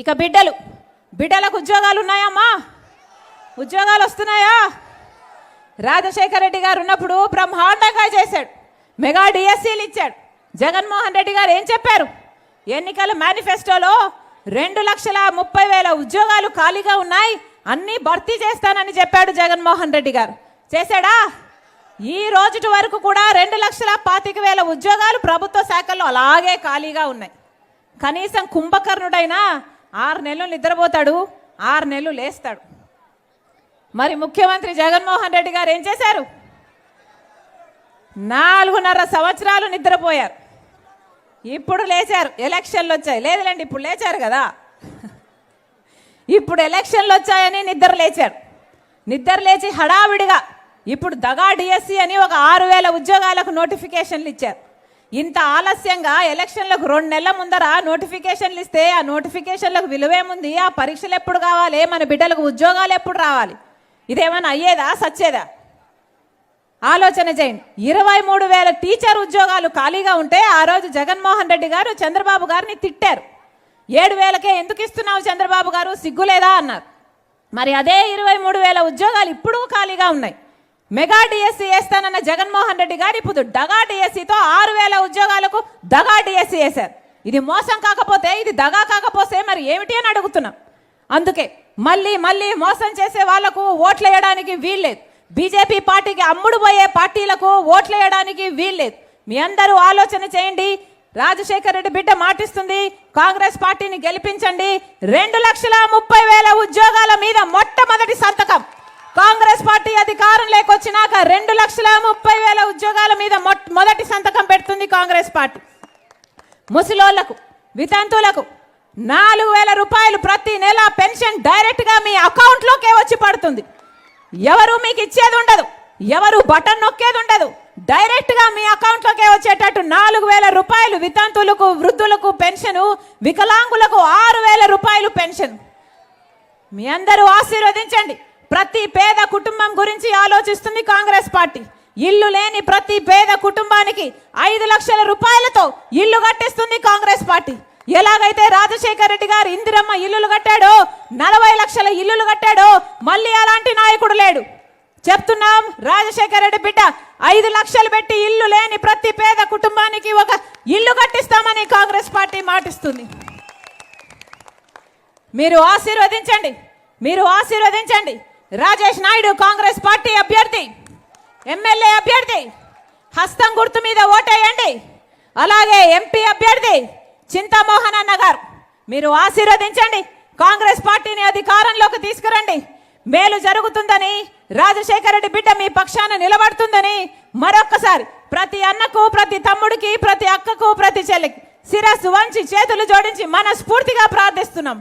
ఇక బిడ్డలు బిడ్డలకు ఉద్యోగాలు ఉన్నాయమ్మా ఉద్యోగాలు వస్తున్నాయా రాజశేఖర రెడ్డి గారు ఉన్నప్పుడు బ్రహ్మాండంగా చేశాడు. మెగా డిఎస్సీలు ఇచ్చాడు. జగన్మోహన్ రెడ్డి గారు ఏం చెప్పారు? ఎన్నికల మేనిఫెస్టోలో రెండు లక్షల ముప్పై వేల ఉద్యోగాలు ఖాళీగా ఉన్నాయి అన్నీ భర్తీ చేస్తానని చెప్పాడు జగన్మోహన్ రెడ్డి గారు. చేశాడా? ఈ రోజుటి వరకు కూడా రెండు లక్షల పాతిక వేల ఉద్యోగాలు ప్రభుత్వ శాఖల్లో అలాగే ఖాళీగా ఉన్నాయి. కనీసం కుంభకర్ణుడైనా ఆరు నెలలు నిద్రపోతాడు ఆరు నెలలు లేస్తాడు. మరి ముఖ్యమంత్రి జగన్మోహన్ రెడ్డి గారు ఏం చేశారు? నాలుగున్నర సంవత్సరాలు నిద్రపోయారు. ఇప్పుడు లేచారు ఎలక్షన్లు వచ్చాయి. లేదులేండి ఇప్పుడు లేచారు కదా. ఇప్పుడు ఎలక్షన్లు వచ్చాయని నిద్ర లేచారు. నిద్ర లేచి హడావిడిగా ఇప్పుడు దగా డిఎస్సి అని ఒక ఆరు వేల ఉద్యోగాలకు నోటిఫికేషన్లు ఇచ్చారు. ఇంత ఆలస్యంగా ఎలక్షన్లకు రెండు నెలల ముందర నోటిఫికేషన్లు ఇస్తే ఆ నోటిఫికేషన్లకు విలువేముంది ఆ పరీక్షలు ఎప్పుడు కావాలి? మన బిడ్డలకు ఉద్యోగాలు ఎప్పుడు రావాలి? ఇదేమైనా అయ్యేదా? సచ్చేదా? ఆలోచన చేయండి. ఇరవై మూడు వేల టీచర్ ఉద్యోగాలు ఖాళీగా ఉంటే ఆ రోజు జగన్మోహన్ రెడ్డి గారు చంద్రబాబు గారిని తిట్టారు. ఏడు వేలకే ఎందుకు ఇస్తున్నావు చంద్రబాబు గారు? సిగ్గులేదా? అన్నారు. మరి అదే ఇరవై మూడు వేల ఉద్యోగాలు ఇప్పుడు ఖాళీగా ఉన్నాయి. మెగా డిఎస్సీ వేస్తానన్న జగన్మోహన్ రెడ్డి గారు ఇప్పుడు డగా డిఎస్సీతో ఆరు వేల ఉద్యోగాలకు దగా డిఎస్సీ వేశారు. ఇది మోసం కాకపోతే ఇది దగా కాకపోతే మరి ఏమిటి అని అడుగుతున్నాం. అందుకే మళ్ళీ మళ్ళీ మోసం చేసే వాళ్ళకు ఓట్లు వేయడానికి వీల్లేదు బీజేపీ పార్టీకి అమ్ముడు పోయే పార్టీలకు ఓట్లు వేయడానికి వీల్లేదు మీ అందరూ ఆలోచన చేయండి. రాజశేఖర్ రెడ్డి బిడ్డ మాటిస్తుంది. కాంగ్రెస్ పార్టీని గెలిపించండి. రెండు లక్షల ముప్పై వేల ఉద్యోగాల మీద మొట్టమొదటి సంతకం. కాంగ్రెస్ పార్టీ అధికారం లేకొచ్చినాక రెండు లక్షల ముప్పై వేల ఉద్యోగాల మీద మొదటి సంతకం పెడుతుంది కాంగ్రెస్ పార్టీ. ముసలోళ్ళకు వితంతులకు నాలుగు వేల రూపాయలు ప్రతి నెల పెన్షన్ డైరెక్ట్గా మీ అకౌంట్ లోకే వచ్చి పడుతుంది. ఎవరు మీకు ఇచ్చేది ఉండదు ఎవరు బటన్ నొక్కేది ఉండదు. డైరెక్ట్గా మీ అకౌంట్ లోకే వచ్చేటట్టు నాలుగు వేల రూపాయలు వితంతులకు వృద్ధులకు పెన్షన్ వికలాంగులకు ఆరు వేల రూపాయలు పెన్షన్. మీ అందరూ ఆశీర్వదించండి. ప్రతి పేద కుటుంబం గురించి ఆలోచిస్తుంది కాంగ్రెస్ పార్టీ. ఇల్లు లేని ప్రతి పేద కుటుంబానికి ఐదు లక్షల రూపాయలతో ఇల్లు కట్టిస్తుంది కాంగ్రెస్ పార్టీ. ఎలాగైతే రాజశేఖర రెడ్డి గారు ఇందిరమ్మ ఇల్లులు కట్టాడో నలభై లక్షల ఇల్లులు కట్టాడో మళ్ళీ అలాంటి నాయకుడు లేడు. చెప్తున్నాం రాజశేఖర రెడ్డి బిడ్డ ఐదు లక్షలు పెట్టి ఇల్లు లేని ప్రతి పేద కుటుంబానికి ఒక ఇల్లు కట్టిస్తామని కాంగ్రెస్ పార్టీ మాటిస్తుంది. మీరు ఆశీర్వదించండి. మీరు ఆశీర్వదించండి. రాజేష్ నాయుడు కాంగ్రెస్ పార్టీ అభ్యర్థి ఎమ్మెల్యే అభ్యర్థి హస్తం గుర్తు మీద ఓటేయండి. అలాగే ఎంపీ అభ్యర్థి చింతామోహన్ అన్న గారు మీరు ఆశీర్వదించండి. కాంగ్రెస్ పార్టీని అధికారంలోకి తీసుకురండి. మేలు జరుగుతుందని రాజశేఖర రెడ్డి బిడ్డ మీ పక్షాన నిలబడుతుందని మరొక్కసారి ప్రతి అన్నకు ప్రతి తమ్ముడికి ప్రతి అక్కకు ప్రతి చెల్లికి శిరస్సు వంచి చేతులు జోడించి మనస్ఫూర్తిగా ప్రార్థిస్తున్నాం.